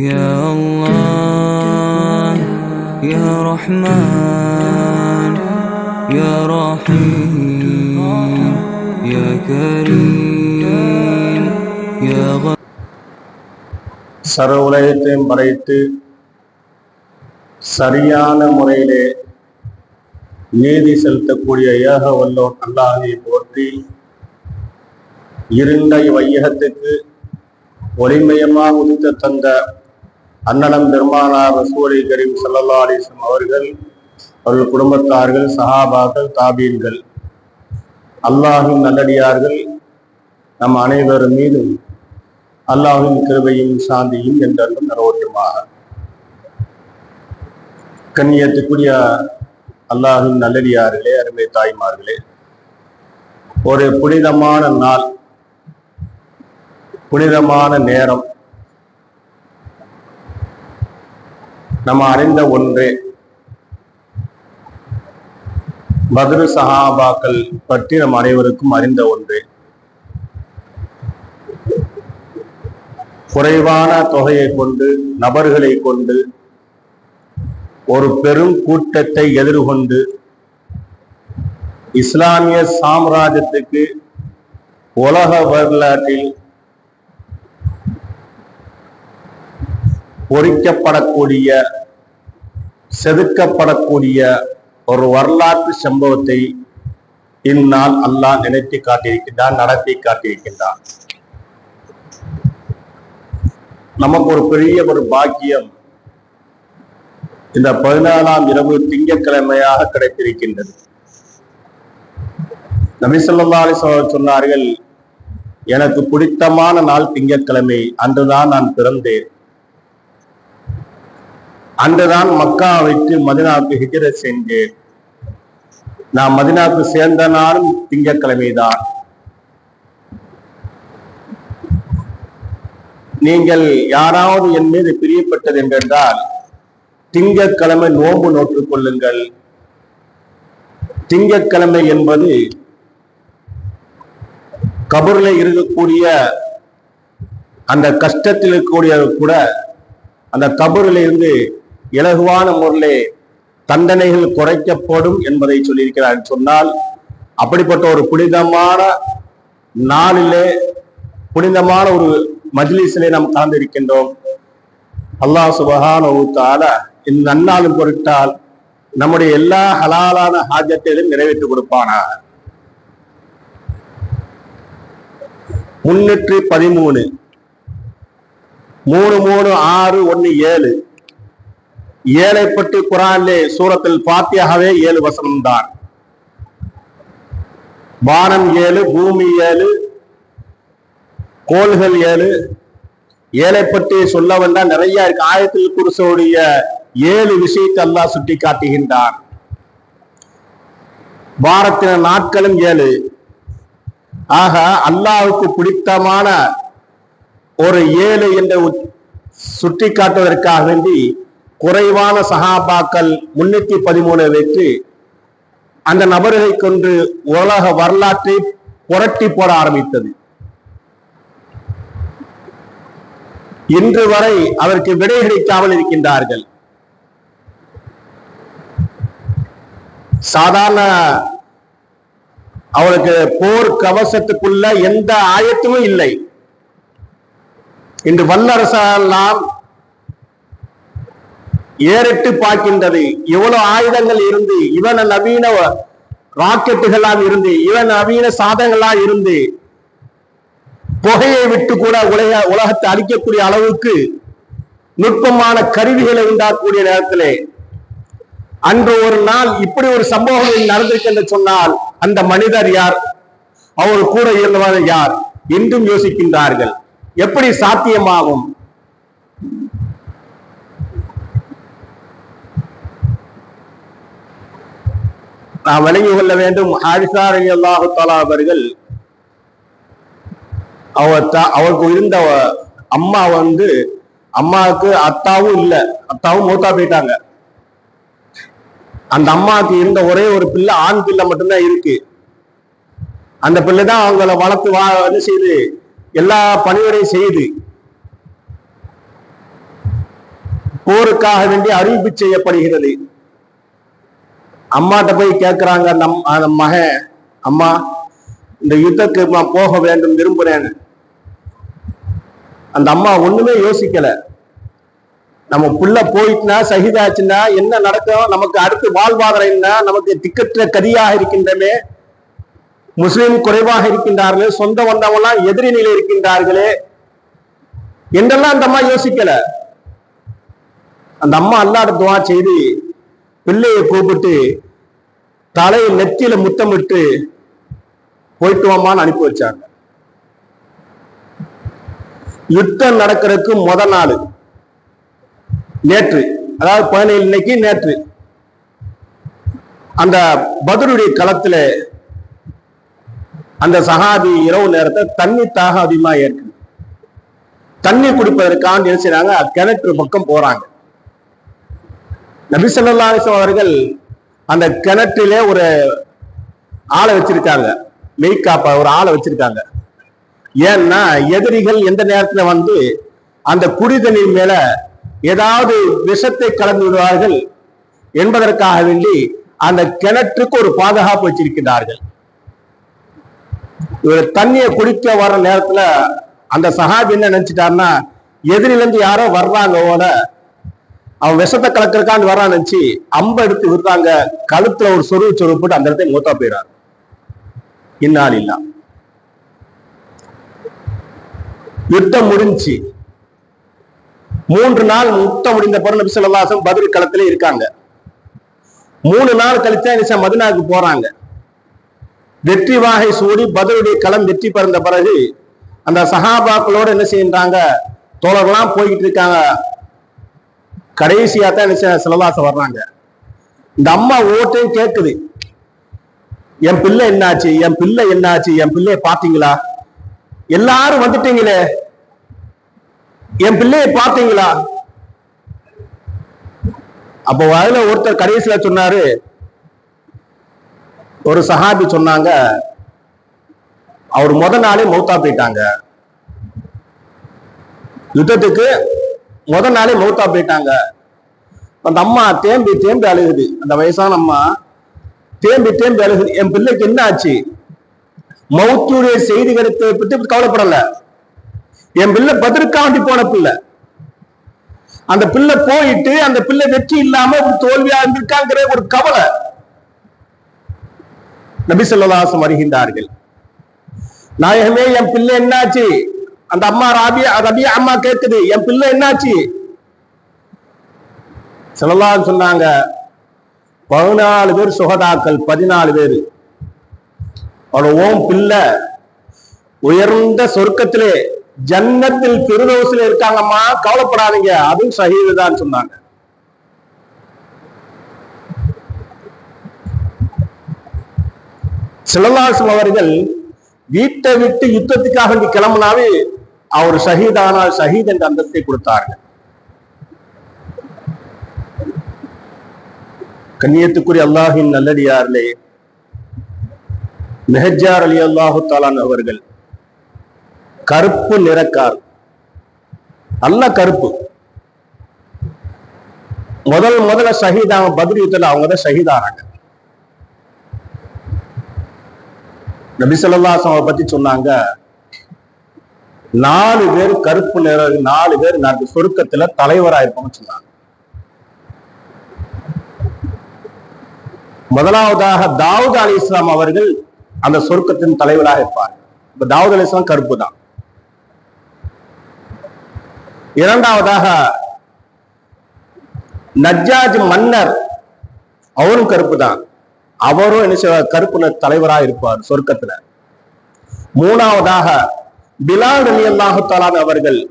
يا الله يا رحمن يا رحيم يا كريم يا غفور சர்வ உலகத்தையும் படைத்து சரியான முறையிலே நீதி செலுத்தக்கூடிய ஏக வல்லோன் அல்லாஹை போற்றி இருண்ட வையகத்துக்கு ஒளிமயமாக உதித்த தந்த அன்னலம் பெருமானார் ரசூலை கரீம் சல்லா அலிஸ்லம் அவர்கள் அவர்கள் குடும்பத்தார்கள் சஹாபாக்கள் தாபீன்கள். அல்லாஹின் நல்லடியார்கள் நம் அனைவர் மீதும் அல்லாஹின் கிருபையும் சாந்தியும் என்றென்றும் நிறவட்டுமாக கண்ணியத்துக்குரிய அல்லாஹின் நல்லடியார்களே அருமை தாய்மார்களே ஒரு புனிதமான நாள் புனிதமான நேரம் நம்ம அறிந்த ஒன்று. பத்ரு சஹாபாக்கள் பற்றி நம் அனைவருக்கும் அறிந்த ஒன்று. குறைவான தொகையை கொண்டு நபர்களை கொண்டு ஒரு பெரும் கூட்டத்தை எதிர்கொண்டு இஸ்லாமிய சாம்ராஜ்யத்துக்கு உலக வரலாற்றில் பொறிக்கப்படக்கூடிய செதுக்கப்படக்கூடிய ஒரு வரலாற்று சம்பவத்தை இந்நாள் அல்லாஹ் நினைத்து காட்டியிருக்கின்றான் நடத்தி காட்டியிருக்கின்றான். நமக்கு ஒரு பெரிய ஒரு பாக்கியம் இந்த பதினாலாம் இரவு திங்கக்கிழமையாக கிடைத்திருக்கின்றது. நபிசல்லா சொன்னார்கள் எனக்கு பிடித்தமான நாள் திங்கட்கிழமை அன்றுதான் நான் பிறந்தேன். அன்றுதான் மக்கா வைத்து மதினாவுக்கு ஹிஜர சென்றேன். நான் மதினாவுக்கு சேர்ந்த நாளும் திங்கக்கிழமைதான் நீங்கள் யாராவது என் மீது பிரியப்பட்டது என்றென்றால் திங்கக்கிழமை நோன்பு நோற்றுக் கொள்ளுங்கள். திங்கக்கிழமை என்பது கபூரில் இருக்கக்கூடிய அந்த கஷ்டத்தில் இருக்கக்கூடிய கூட அந்த கபூரில் இருந்து இலகுவான முறையிலே தண்டனைகள் குறைக்கப்படும் என்பதை சொல்லியிருக்கிறார் சொன்னால் அப்படிப்பட்ட ஒரு புனிதமான நாளிலே புனிதமான ஒரு மஜ்லிஸிலே நாம் கலந்திருக்கின்றோம். அல்லாஹ் சுபகான ஊத்தால இந்த நன்னாளும் பொருட்டால் நம்முடைய எல்லா ஹலாலான ஹாஜத்தையும் நிறைவேற்றி கொடுப்பானாக. முன்னூற்றி பதிமூணு. மூணு மூணு ஆறு ஒன்னு ஏழு. ஏழை பற்றி குரானிலே சூரத்தில் பாத்தியாகவே ஏழு வசனம் தான். வானம் ஏழு பூமி ஏழு கோள்கள் ஏழு. ஏழை பற்றி சொல்ல வேண்டாம் நிறைய இருக்கு. ஆயத்தில் குருசோடைய ஏழு விஷயத்தை அல்லாஹ் சுட்டி காட்டுகின்றான் வாரத்தின நாட்களும் ஏழு. ஆக அல்லாவுக்கு பிடித்தமான ஒரு ஏழு என்று சுட்டி காட்டுவதற்காக வேண்டி குறைவான சகாபாக்கள் முன்னூத்தி பதிமூணு வைத்து அந்த நபர்களை கொண்டு உலக வரலாற்றை புரட்டி போட ஆரம்பித்தது. இன்று வரை அதற்கு விடை கிடைக்காமல் இருக்கின்றார்கள். சாதாரண அவளுக்கு போர் கவசத்துக்குள்ள எந்த ஆயத்தும் இல்லை. இன்று வல்லரசெல்லாம் ஏறிட்டு பார்க்கின்றது. எவ்வளவு ஆயுதங்கள் இருந்து இவன நவீன ராக்கெட்டுகளாம் இருந்து இவன் நவீன சாதங்களா இருந்து புகையை விட்டு கூட உலக உலகத்தை அழிக்கக்கூடிய அளவுக்கு நுட்பமான கருவிகளை உண்டாக்கக்கூடிய நேரத்திலே அன்று ஒரு நாள் இப்படி ஒரு சம்பவம் நடந்திருக்கு என்று சொன்னால் அந்த மனிதர் யார்? அவர் கூட இருந்தவர் யார்? என்றும் யோசிக்கின்றார்கள். எப்படி சாத்தியமாகும்? நாம் விளங்கிக் கொள்ள வேண்டும். ஹாரிசா அல்லாஹு தாலா அவர்கள் அவர் அவருக்கு இருந்த அம்மா வந்து அம்மாவுக்கு அத்தாவும் இல்லை. அத்தாவும் மூத்தா போயிட்டாங்க. அந்த அம்மாவுக்கு இருந்த ஒரே ஒரு பிள்ளை ஆண் பிள்ளை மட்டும்தான் இருக்கு. அந்த பிள்ளை தான் அவங்கள வளர்த்து வா என்ன செய்து எல்லா பணிவரையும் செய்யுது போருக்காக வேண்டி அறிவிப்பு செய்யப்படுகிறது. அம்மாட்ட போய் கேட்கிறாங்க அந்த அந்த மகன். அம்மா இந்த யுத்தத்துக்கு நான் போக வேண்டும் விரும்புறேன்னு. அந்த அம்மா ஒண்ணுமே யோசிக்கல. நம்ம புள்ள போயிட்டுனா சகிதாச்சுன்னா என்ன நடக்கும் நமக்கு அடுத்து வாழ்வாதாரம் என்ன நமக்கு திக்கற்ற கதியாக இருக்கின்றமே முஸ்லிம் குறைவாக இருக்கின்றார்களே சொந்த வந்தவங்களாம் எதிரி நிலை இருக்கின்றார்களே என்றெல்லாம் அந்த அம்மா யோசிக்கல. அந்த அம்மா அல்லாட துவா செய்து பிள்ளையை கூப்பிட்டு தலையை நெத்தியில முத்தமிட்டு போயிட்டு வாமான்னு அனுப்பி வச்சாங்க. யுத்தம் நடக்கிறதுக்கு முத நாள். நேற்று அதாவது பதினேழு இன்னைக்கு நேற்று. அந்த பதருடைய களத்துல அந்த சகாபி இரவு நேரத்தை தண்ணி தாக அதிகமா ஏற்று. தண்ணி குடிப்பதற்காக என்ன செய்யறாங்க கிணற்று பக்கம் போறாங்க. நபி ஸல்லல்லாஹு அவர்கள் அந்த கிணற்றிலே ஒரு ஆளை வச்சிருக்காங்க. மெய்காப்பா ஒரு ஆளை வச்சிருக்காங்க. ஏன்னா எதிரிகள் எந்த நேரத்துல வந்து அந்த குடி தண்ணீர் மேல ஏதாவது விஷத்தை கலந்து விடுவார்கள் என்பதற்காக வேண்டி அந்த கிணற்றுக்கு ஒரு பாதுகாப்பு வச்சிருக்கிறார்கள் இவர் தண்ணியை குடிக்க வர நேரத்துல அந்த சஹாபி என்ன நினைச்சிட்டாருன்னா எதிரில இருந்து யாரோ வர்றாங்க ஓட அவன் விஷத்தை கலக்கிறக்கான்னு வரான்னு நினைச்சு அம்ப எடுத்து விடுறாங்க. கழுத்துல ஒரு சொருவு சொருவு போட்டு அந்த இடத்துல மூத்தா போயிடாரு இன்னால் இல்லா. யுத்தம் முடிஞ்சு. மூன்று நாள் யுத்தம் முடிந்த பிறகு நபி பதில் களத்திலே இருக்காங்க. மூணு நாள் கழிச்சா நிசா மதினாவுக்கு போறாங்க. வெற்றி வாகை சூடி பதிலுடைய களம் வெற்றி பெறந்த பிறகு அந்த சஹாபாக்களோட என்ன செய்யறாங்க தோழர்லாம் போய்கிட்டு இருக்காங்க. கடைசியா தான் என்ன சிலவாசம் வர்றாங்க. இந்த அம்மா ஓட்டையும் கேக்குது. என் பிள்ளை என்னாச்சு? என் பிள்ளை என்னாச்சு? என் பிள்ளைய பார்த்தீங்களா? எல்லாரும் வந்துட்டீங்களே. என் பிள்ளைய பார்த்தீங்களா? அப்போ அதுல ஒருத்தர் கடைசியில சொன்னாரு. ஒரு சஹாபி சொன்னாங்க. அவர் முத நாளே மௌத்தா போயிட்டாங்க. யுத்தத்துக்கு முத நாளே மௌத்தா போயிட்டாங்க. அந்த அம்மா தேம்பி தேம்பி அழுகுது. அந்த வயசான அம்மா தேம்பி தேம்பி அழுகுது. என் பிள்ளைக்கு என்ன ஆச்சு? மௌத்துடைய செய்தி கருத்தை பற்றி கவலைப்படல. என் பிள்ளை பதிர்காண்டி போன பிள்ளை. அந்த பிள்ளை போயிட்டு அந்த பிள்ளை வெற்றி இல்லாம ஒரு தோல்வியா இருந்திருக்காங்கிற ஒரு கவலை. நபி சொல்லாசம் வருகின்றார்கள். நாயகமே என் பிள்ளை என்னாச்சு? அந்த அம்மா ராபியா ரபியா அம்மா கேக்குது என் பிள்ளை என்னாச்சு? ஸல்லல்லாஹு சொன்னாங்க பதினாலு பேர் சுகதாக்கள் பதினாலு பேர். அவன் ஓம் பிள்ளை உயர்ந்த சொர்க்கத்திலே ஜன்னத்தில் திருதோசில இருக்காங்கம்மா கவலைப்படாதீங்க. அதுவும் சஹீது தான் சொன்னாங்க. சிலலாசம் அவர்கள் வீட்டை விட்டு யுத்தத்துக்காக கிளம்புனாவே அவர் ஷஹீதானால் ஷஹீத் என்ற அந்தஸ்தை கொடுத்தார்கள். கண்ணியத்துக்குரிய அல்லாஹின் நல்லடியார்களே மெஹஜார் அலி அல்லாஹு தாலான் அவர்கள் கருப்பு நிறக்கார். நல்ல கருப்பு. முதல் முதல்ல ஷஹீதாங்க பதில் யுத்தத்தில் அவங்க தான் ஷஹீதானாங்க. நபி ஸல்லல்லாஹு பத்தி சொன்னாங்க நாலு பேர் கருப்பு நிற நாலு பேர் நாட்டு சொருக்கத்துல தலைவரா இருப்பாங்க சொன்னாங்க முதலாவதாக தாவூத் அலி இஸ்லாம் அவர்கள் அந்த சொர்க்கத்தின் தலைவராக இருப்பார். இப்ப தாவூத் அலி இஸ்லாம் கருப்பு தான். இரண்டாவதாக நஜாஜ் மன்னர் அவரும் கருப்பு தான். அவரும் என்ன செய்வார்? கருப்பு தலைவராக இருப்பார் சொர்க்கத்துல. மூணாவதாக பிலால் அலி அல்லாஹு அவர்கள்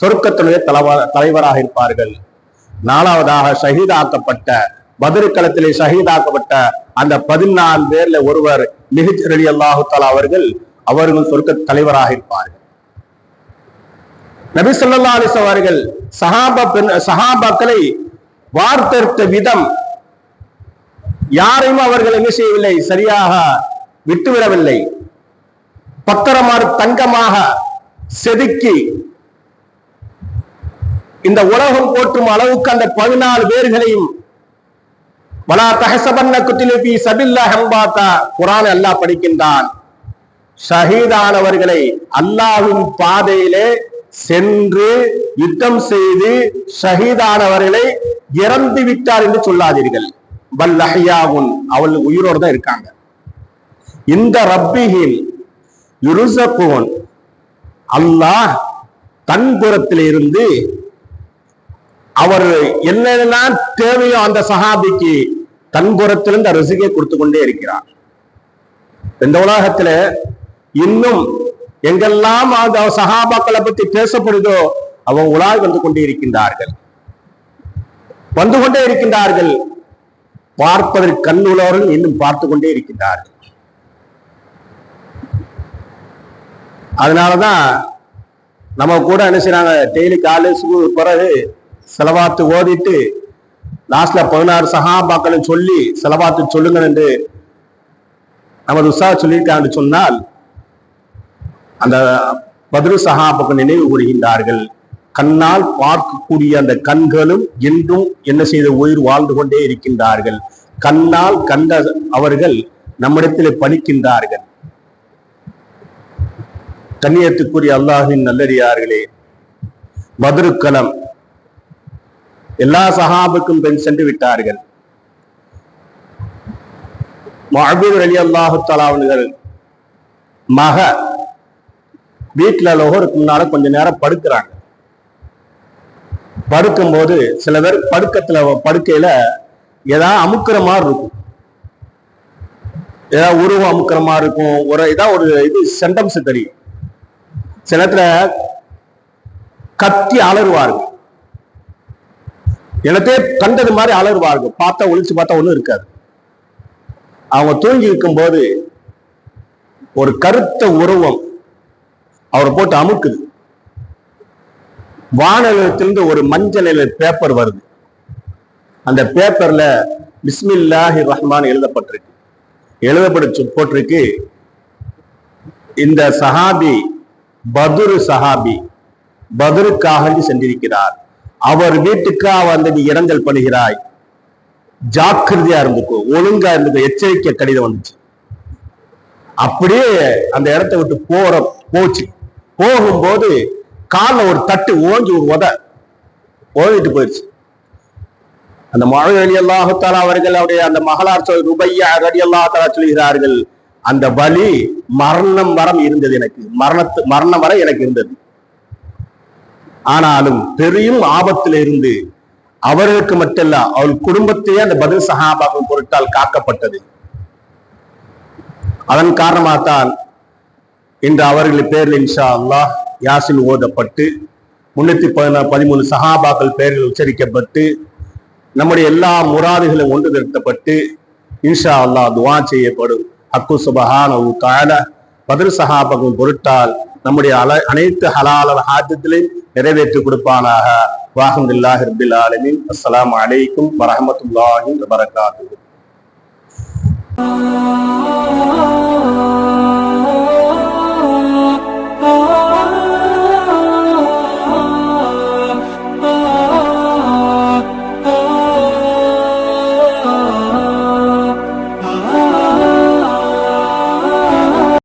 சொர்க்கத்தினுடைய தலைவ- தலைவராக இருப்பார்கள். நாலாவதாக ஷஹீதாக்கப்பட்ட பதிருக்களத்திலே ஷஹீதாக்கப்பட்ட அந்த பதினாலு பேர்ல ஒருவர் மிகச்சர் அலி அல்லாஹாலா அவர்கள் அவர்கள் சொர்க்க தலைவராக இருப்பார்கள். நபி சொல்லா அலிஸ் அவர்கள் சஹாபா பெண் சஹாபாக்களை வார்த்தெடுத்த விதம் யாரையும் அவர்கள் என்ன செய்யவில்லை சரியாக விட்டுவிடவில்லை. பத்திரமாறு தங்கமாக செதுக்கி இந்த உலகம் போற்றும் அளவுக்கு அந்த பதினாலு பேர்களையும் வலா தஹசபன்ன குத்திலுபி சபில்லா ஹம்பாத்தா குரான் அல்லாஹ் படிக்கின்றான். ஷஹீதானவர்களை அல்லாவின் பாதையிலே சென்று யுத்தம் செய்து ஷஹீதானவர்களை இறந்து விட்டார் என்று சொல்லாதீர்கள். வல்லஹியாவுன் அவள் உயிரோடு தான் இருக்காங்க. இந்த ரப்பிகில் யுருசகோன் அல்லாஹ் தன் புறத்திலிருந்து அவர் என்னென்னலாம் தேவையோ அந்த சஹாபிக்கு தன் புறத்திலிருந்து ரசிகை கொடுத்து கொண்டே இருக்கிறார். இந்த உலகத்துல இன்னும் எங்கெல்லாம் அந்த சஹாபாக்களை பத்தி பேசப்படுதோ அவங்க உலாய் வந்து கொண்டே இருக்கின்றார்கள். வந்து கொண்டே இருக்கின்றார்கள். பார்ப்பதற்கு கண்ணுள்ளவர்கள் இன்னும் பார்த்து கொண்டே இருக்கின்றார்கள். அதனாலதான் நம்ம கூட என்ன செய்யறாங்க டெய்லி காலேஜுக்கு பிறகு செலவாத்து ஓதிட்டு லாஸ்ட்ல பதினாறு சகாபாக்களை சொல்லி செலவாத்து சொல்லுங்கள் என்று நமது உஷா சொல்லியிருக்கான்னு சொன்னால் அந்த பதிரு சகாபாக்கள் நினைவு கூறுகின்றார்கள். கண்ணால் பார்க்கக்கூடிய அந்த கண்களும் என்றும் என்ன செய்த உயிர் வாழ்ந்து கொண்டே இருக்கின்றார்கள். கண்ணால் கண்ட அவர்கள் நம்மிடத்தில் பணிக்கின்றார்கள். கண்ணியத்துக்குரிய அல்லாஹின் நல்லடியார்களே பதருக்கலம். எல்லா சகாபுக்கும் பெண் சென்று விட்டார்கள். மஹபூர் அலி அல்லாஹு தலாவன்கள் மக வீட்டில் லோகருக்கு முன்னால கொஞ்ச நேரம் படுக்கிறாங்க. படுக்கும்போது சில பேர் படுக்கத்துல படுக்கையில ஏதாவது அமுக்குற மாதிரி இருக்கும். ஏதாவது உருவம் அமுக்குற மாதிரி இருக்கும். ஒரு இதான் ஒரு இது சென்டம்ஸ் தெரியும். சில நேரத்துல கத்தி அலறுவார்கள். எனத்தே கண்டது மாதிரி அலறுவார்கள். பார்த்தா ஒழிச்சு பார்த்தா ஒண்ணும் இருக்காது. அவங்க தூங்கி இருக்கும்போது ஒரு கருத்த உருவம் அவரை போட்டு அமுக்குது. வானலத்திலிருந்து ஒரு மஞ்சள் நில பேப்பர் வருது. அந்த பேப்பர்ல பிஸ்மில்லாஹி ரஹ்மான் எழுதப்பட்டிருக்கு. எழுதப்பட்டு போட்டிருக்கு. இந்த சஹாபி பதுரு சஹாபி பதுருக்காக சென்றிருக்கிறார். அவர் வீட்டுக்காக வந்து நீ இரங்கல் பண்ணுகிறாய். ஜாக்கிரதையா இருந்துக்கோ ஒழுங்கா இருந்துக்கோ எச்சரிக்கை கடிதம் வந்துச்சு. அப்படியே அந்த இடத்த விட்டு போற போச்சு. போகும்போது காலில் ஒரு தட்டு ஓஞ்சி ஒரு உத ஓதிட்டு போயிடுச்சு அந்த மழை அலி அல்லாஹாலா அவர்கள் அவருடைய அந்த மகளார் சொல் ருபையா அலி அல்லாஹாலா சொல்கிறார்கள். அந்த வலி மரணம் வரம் இருந்தது எனக்கு. மரணத்து மரணம் வரை எனக்கு இருந்தது. ஆனாலும் பெரியும் ஆபத்தில் இருந்து அவர்களுக்கு மட்டுமல்ல அவள் குடும்பத்தையே அந்த பதில் சகாபாகும் பொருட்டால் காக்கப்பட்டது. அதன் காரணமாகத்தான் இன்று அவர்கள் பேரில் இன்ஷா அல்லாஹ் யாசின் ஓதப்பட்டு முன்னூத்தி பதினா பதிமூணு சஹாபாக்கள் பெயர்கள் உச்சரிக்கப்பட்டு நம்முடைய எல்லா முராதுகளும் ஒன்று நிறுத்தப்பட்டு இன்ஷா அல்லாஹ் துவா செய்யப்படும். அக்கு சுபஹான தால பதில் சகாபகம் பொருட்டால் நம்முடைய அல அனைத்து ஹலால ஹாஜத்திலையும் நிறைவேற்றி கொடுப்பானாக. வாஹம்துல்லாஹி ஹிர்பில் ஆலமின். அஸ்லாம் அலைக்கும் வரஹமத்துல்லாஹி வபரகாத்துஹு.